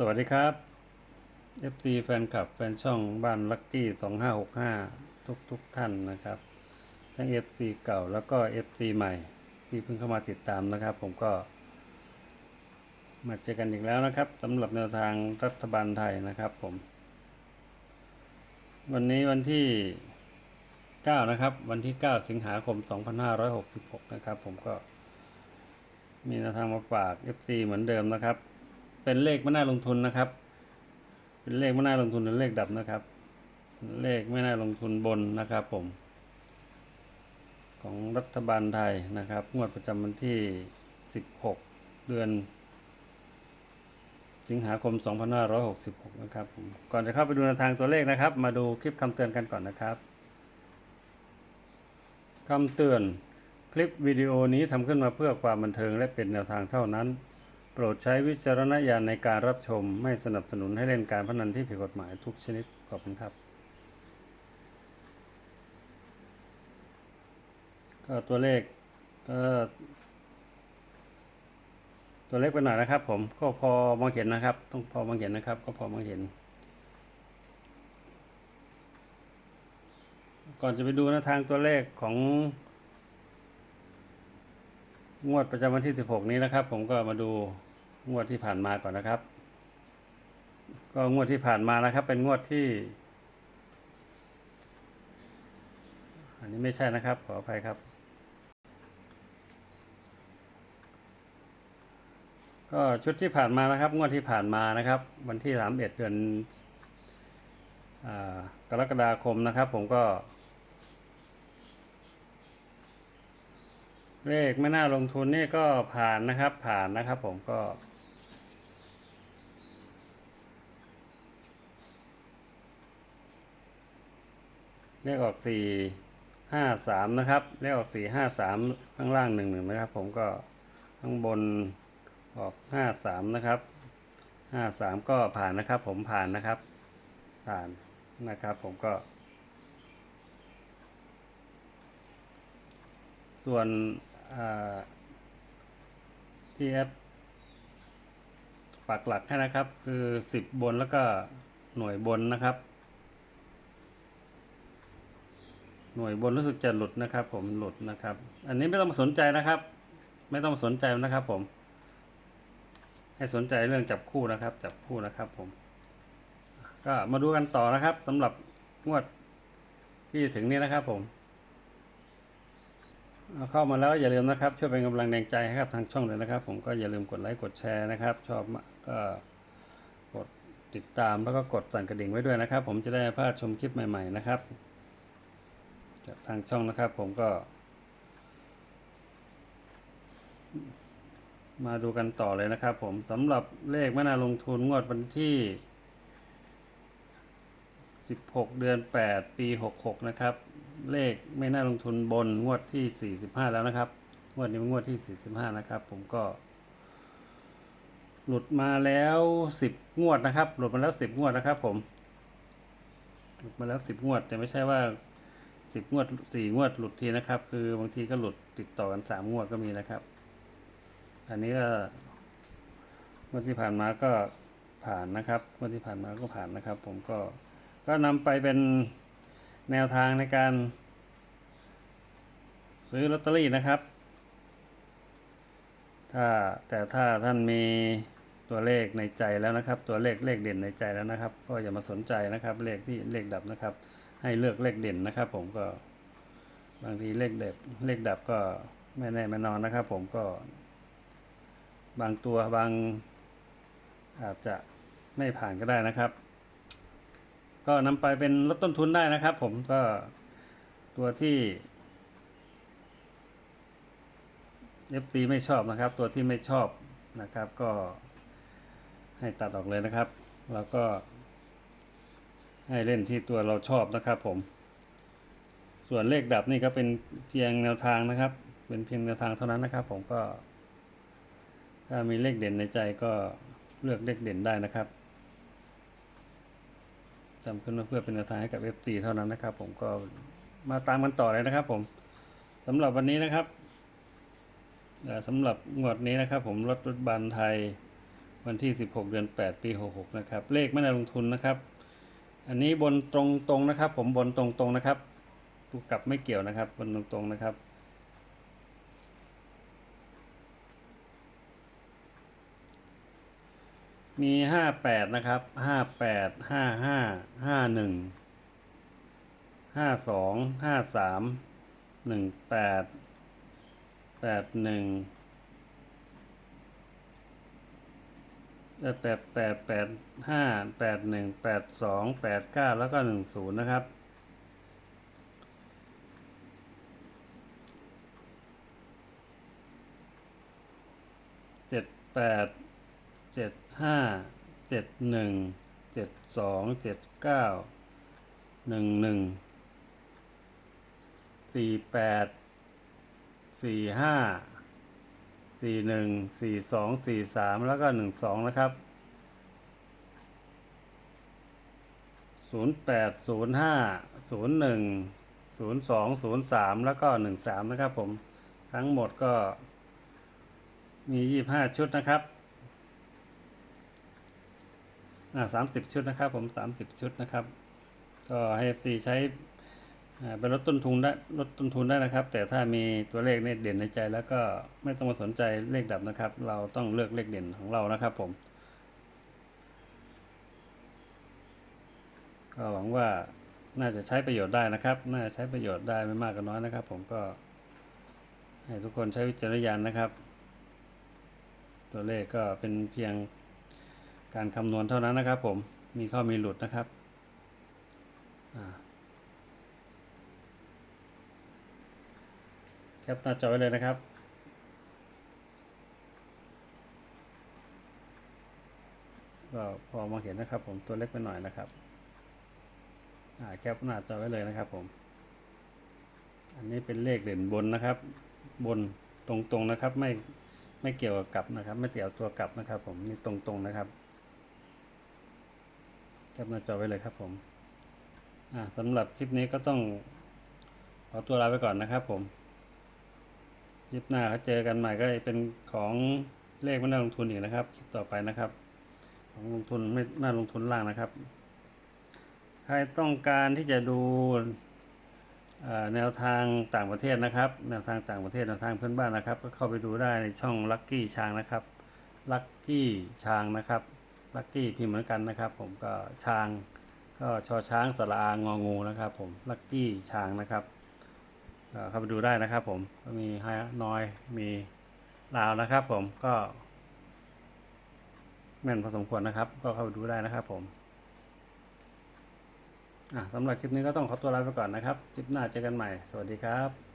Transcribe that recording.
สวัสดีครับ FC แฟนคลับแฟนช่องบ้านลักกี้2565 ทุกทุกท่านนะครับ ทั้ง FC เก่าแล้วก็ FC ใหม่ที่เพิ่งเข้ามาติดตามนะครับ ผมก็ มาเจอกันอีกแล้วนะครับสำหรับแนวทางรัฐบาลไทยนะครับผม วันนี้วันที่ 9 นะครับ วันที่ 9 สิงหาคม 2566 นะครับ ผมก็มีแนวทางมาฝาก FC เหมือนเดิมนะครับ เป็นเลขไม่น่าลงทุนนะครับ เป็นเลขไม่น่าลงทุนหรือเลขดับนะครับ เลขไม่น่าลงทุนบนนะครับผม ของรัฐบาลไทยนะครับ งวดประจำวันที่ 16 เดือน สิงหาคม 2566 นะครับผมก่อนจะเข้าไปดูแนวทางตัวเลขนะครับ มาดูคลิปคำเตือนกันก่อนนะครับคำเตือนคลิปวิดีโอนี้ทำขึ้นมาเพื่อความบันเทิงและเป็นแนวทางเท่านั้น โปรดใช้วิจารณญาณในการรับชมไม่สนับสนุนให้เล่นการพนันที่ผิดกฎหมายทุกชนิดขอบคุณครับ ก็ตัวเลขก็ตัวเลขไปหน่อยนะครับ ผมก็พอมองเห็นนะครับ ต้องพอมองเห็นนะครับ ก็พอมองเห็น ก่อนจะไปดูนวทางตัวเลขของงวดประจำวันที่ 16 นี้นะครับ ผมก็มาดู งวดที่ผ่านมาก่อนนะครับ ก็งวดที่ผ่านมานะครับ เป็นงวดที่ อันนี้ไม่ใช่นะครับ ขออภัยครับ ก็ชุดที่ผ่านมานะครับ งวดที่ผ่านมานะครับ วันที่31เดือนอกรกฎาคมนะครับ ผมก็ เลขไม่น่าลงทุนนี่ก็ผ่านนะครับ ผ่านนะครับ ผมก็ เลขออกสี่ห้าสามนะครับ เลขออกสี่ห้าสามข้างล่างหนึ่งหนึ่งนะครับ ผมก็ข้างบนออกห้าสามนะครับห้าสามก็ผ่านนะครับ ผมผ่านนะครับ ผ่านนะครับ ผมก็ ส่วนที่แอปปักหลักให้นะครับ คือสิบบนแล้วก็หน่วยบนนะครับ หน่วยบนรู้สึกจะหลุดนะครับ ผมหลุดนะครับ อันนี้ไม่ต้องมาสนใจนะครับ ไม่ต้องมาสนใจนะครับ ผม ให้สนใจเรื่องจับคู่นะครับ จับคู่นะครับ ผม ก็มาดูกันต่อนะครับสำหรับงวดที่ถึงนี้นะครับ ผมเเข้ามาแล้วอย่าลืมนะครับ ช่วยเป็นกำลังแรงใจให้กับทางช่องเลยนะครับ ผมก็อย่าลืมกดไลค์กดแชร์นะครับ ชอบก็กดติดตามแล้วก็กดสั่นกระดิ่งไว้ด้วยนะครับ ผมจะได้พลาดชมคลิปใหม่ ๆ นะครับ จากทางช่องนะครับ ผมก็ มาดูกันต่อเลยนะครับ ผมสำหรับเลขไม่น่าลงทุนงวดวันที่ 16 เดือน 8 ปี 66 นะครับ เลขไม่น่าลงทุนบนงวดที่ 45 แล้วนะครับ งวดนี้เป็นงวดที่ 45 นะครับ ผมก็หลุดมาแล้ว10งวดนะครับ หลุดมาแล้ว10งวดนะครับ ผม หลุดมาแล้ว10งวด แต่ไม่ใช่ว่า 10งวด4งวดหลุดทีนะครับ คือบางทีก็หลุดติดต่อกัน3งวดก็มีนะครับ อันนี้ก็งวดที่ผ่านมาก็ผ่านนะครับงวดที่ผ่านมาก็ผ่านนะครับ ผมก็ก็นำไปเป็นแนวทางในการ ซื้อลอตเตอรี่นะครับ ถ้าแต่ถ้าท่านมีตัวเลขในใจแล้วนะครับ ตัวเลขเลขเด่นในใจแล้วนะครับ ก็อย่ามาสนใจนะครับ เลขที่เลขดับนะครับ ให้เลือกเลขเด่นนะครับ ผมก็บางทีเลขเด็ดเลขดับก็ไม่แน่ไม่นอนนะครับ ผมก็ บางตัวบางอาจจะไม่ผ่านก็ได้นะครับ ก็นำไปเป็นลดต้นทุนได้นะครับ ผมก็ตัวที่ FT ไม่ชอบนะครับ ตัวที่ไม่ชอบนะครับ ก็ให้ตัดออกเลยนะครับ แล้วก็ ให้เล่นที่ตัวเราชอบนะครับผม ส่วนเลขดับนี่ก็เป็นเพียงแนวทางนะครับ เป็นเพียงแนวทางเท่านั้นนะครับ ผมก็ ถ้ามีเลขเด่นในใจก็เลือกเลขเด่นได้นะครับจำขึ้นมาเพื่อเป็นแนวทางให้กับ FT เท่านั้นนะครับ ผมก็มาตามกันต่อเลยนะครับ ผมสำหรับวันนี้นะครับสำหรับงวดนี้นะครับ ผมรถรถบันไทยวันที่ 16 เดือน 8 ปี 66 นะครับ เลขไม่ได้ลงทุนนะครับ อันนี้บนตรงตรงๆนะครับ ผมบนตรงตรงๆนะครับตัวกลับไม่เกี่ยวนะครับ บนตรงตรงๆนะครับ มีห้าแปดนะครับห้าแปดห้าห้าห้าหนึ่งห้าสองห้าสามหนึ่งแปดแปดหนึ่ง แปดแปดแปดห้าแปดหนึ่งแปดสองแปดเก้าแล้วก็หนึ่งศูนย์นะครับ เจ็ดแปดเจ็ดห้าเจ็ดหนึ่งเจ็ดสองเจ็ดเก้าหนึ่งหนึ่งสี่แปดสี่ห้า สี่หนึ่งสี่สองสี่สามแล้วก็หนึ่งสองนะครับศูนย์แปดศูนย์ห้าศูนย์หนึ่งศูนย์สองศูนย์สามแล้วก็หนึ่งสามนะครับผม ทั้งหมดก็มียี่ห้าชุดนะครับอ่าสามสิบชุดนะครับผมสามสิบชุดนะครับ ก็ให้ FC ใช้ ไปลดต้นทุนได้ลดต้นทุนได้นะครับ แต่ถ้ามีตัวเลขเนี่ยเด่นในใจ แล้วก็ไม่ต้องมาสนใจเลขดับนะครับ เราต้องเลือกเลขเด่นของเรานะครับผม ก็หวังว่าน่าจะใช้ประโยชน์ได้นะครับ น่าจะใช้ประโยชน์ได้ไม่มากก็น้อยนะครับ ผมก็ให้ทุกคนใช้วิจารณญาณนะครับ ตัวเลขก็เป็นเพียงการคำนวณเท่านั้นนะครับ ผมมีเข้ามีหลุดนะครับอ่า แคปหน้าจอไว้เลยนะครับ ก็พอมองเห็นนะครับผมตัวเล็กไปหน่อยนะครับอ่าแคปหน้าจอไว้เลยนะครับผม อันนี้เป็นเลขเด่นบนนะครับ บนตรงๆนะครับ ไม่ไม่เกี่ยวกับกลับนะครับ ไม่เกี่ยวตัวกลับนะครับ ผมนี่ตรงๆนะครับแคปหน้าจอไว้เลยครับผมอ่าสำหรับคลิปนี้ก็ต้องขอตัวลาไปก่อนนะครับผม คลิปหน้าเขาเจอกันใหม่ก็เป็นของเลขไม่น่าลงทุนอีกนะครับ คลิปต่อไปนะครับ ของลงทุนไม่น่าลงทุนล่างนะครับ ใครต้องการที่จะดูแนวทางต่างประเทศนะครับ แนวทางต่างประเทศแนวทางเพื่อนบ้านนะครับ ก็เข้าไปดูได้ในช่อง Lucky ช้างนะครับ Lucky ช้างนะครับ Lucky พิมพ์เหมือนกันนะครับ ผมก็ช้าง ก็ชอช้างสระอางองูนะครับ ผม Lucky ช้างนะครับ เข้าไปดูได้นะครับผมก็มีไฮน้อยมีลาวนะครับผมก็แม่นพอสมควรนะครับ ก็เข้าไปดูได้นะครับผมอะสำหรับคลิปนี้ก็ต้องขอตัวลาไปก่อนนะครับ คลิปหน้าเจอกันใหม่ สวัสดีครับ